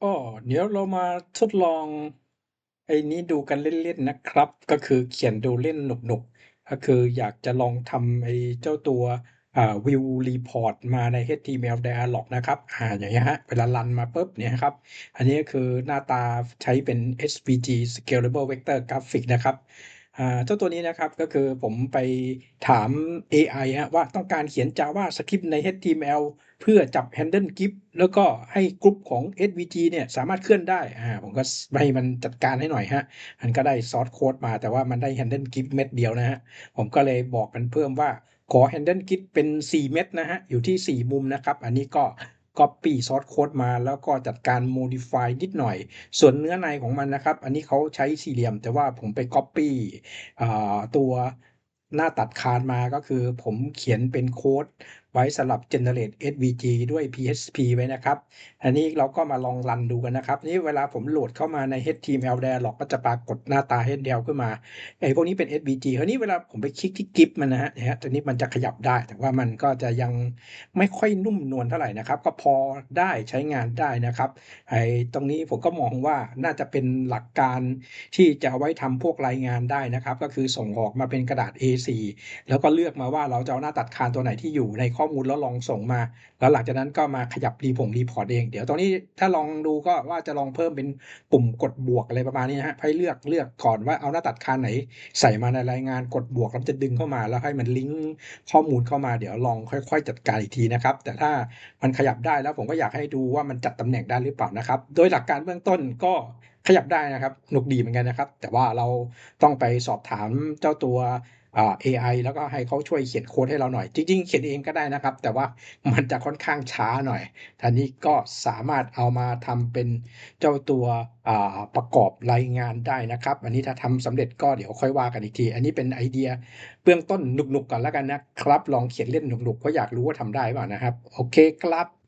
ก็เดี๋ยวเรามาทดลอง ไอ้นี้ดูกันเล่น ๆ นะครับ ก็คือเขียนดูเล่นหนุกๆ ก็คืออยากจะลองทำไอ้เจ้าตัวอ่า View Report มาใน HTML Dialog นะครับ อ่า อย่างเงี้ยครับเวลารันมาปุ๊บเนี่ยครับ อันนี้ก็คือหน้าตาใช้เป็น SVG Scalable Vector Graphic นะครับ เจ้าตัวนี้นะครับก็คือผมไปถาม AI ฮะว่าต้องการเขียน JavaScript ใน HTML เพื่อจับ Handle GIF แล้วก็ให้กรุ๊ปของ SVG เนี่ยสามารถเคลื่อนได้อ่าผมก็ให้มันจัดการให้หน่อยฮะมันก็ได้ source code มาแต่ว่ามันได้ Handle GIF เม็ดเดียวนะฮะผมก็เลยบอกมันเพิ่มว่าขอ Handle GIF เป็น 4 เม็ดนะฮะอยู่ที่ 4 มุมนะครับ อันนี้ก็ copy source code มา แล้วก็จัดการ modify นิดหน่อย ส่วนเนื้อในของมันนะครับ อันนี้เขาใช้สี่เหลี่ยม แต่ว่าผมไป copy ตัวหน้าตัดคานมาก็คือผมเขียนเป็นโค้ดไว้สำหรับ generate SVG ด้วย PHP ไว้นะครับ อันนี้เราก็มาลองรันดูกันนะครับ นี่เวลาผมโหลดเข้ามาใน HTML Dialog ก็จะปรากฏหน้าตา HTML ขึ้นมาไอ้พวกนี้เป็น SVG คราวนี้เวลาผมไปคลิกที่กิฟมันนะฮะนะฮะตัวนี้มันจะขยับได้ แต่ว่ามันก็จะยังไม่ค่อยนุ่มนวลเท่าไหร่นะครับ ก็พอได้ใช้งานได้นะครับไอ้ตรงนี้ผมก็มองว่าน่าจะเป็นหลักการที่จะเอาไว้ทำพวกรายงานได้นะครับ ก็คือส่งออกมาเป็นกระดาษ A4 แล้วก็เลือกมาว่าเราจะเอาหน้าตัดคานตัวไหนที่อยู่ในข้อมูลแล้วลองส่งมา แล้วหลังจากนั้นก็มาขยับรีผงรีพอร์ตเอง เดี๋ยวตรงนี้ถ้าลองดูก็ว่าจะลองเพิ่มเป็นปุ่มกดบวกอะไรประมาณนี้นะฮะให้เลือกเลือกก่อนว่าเอาหน้าตัดคานไหน ใส่มาในรายงานกดบวกแล้วจะดึงเข้ามา แล้วให้มันลิงก์ข้อมูลเข้ามาเดี๋ยวลองค่อยๆ จัดการอีกทีนะครับ แต่ถ้ามันขยับได้แล้วผมก็อยากให้ดูว่ามันจัดตำแหน่งได้หรือเปล่านะครับ โดยหลักการเบื้องต้นก็ขยับได้นะครับหนุกดีเหมือนกันนะครับ แต่ว่าเราต้องไปสอบถามเจ้าตัว AI แล้วก็ให้เขาช่วยเขียนโค้ดให้เราหน่อย จริง ๆ เขียนเองก็ได้นะครับ แต่ว่ามันจะค่อนข้างช้าหน่อยทีนี้ก็สามารถเอามาทำเป็นเจ้าตัวประกอบรายงานได้นะครับ อันนี้ถ้าทำสำเร็จก็เดี๋ยวค่อยว่ากันอีกที อันนี้เป็นไอเดียเบื้องต้นหนุกๆก่อนแล้วกันนะครับ ลองเขียนเล่นหนุกๆเพราะอยากรู้ว่าทำได้เปล่านะครับ โอเคครับ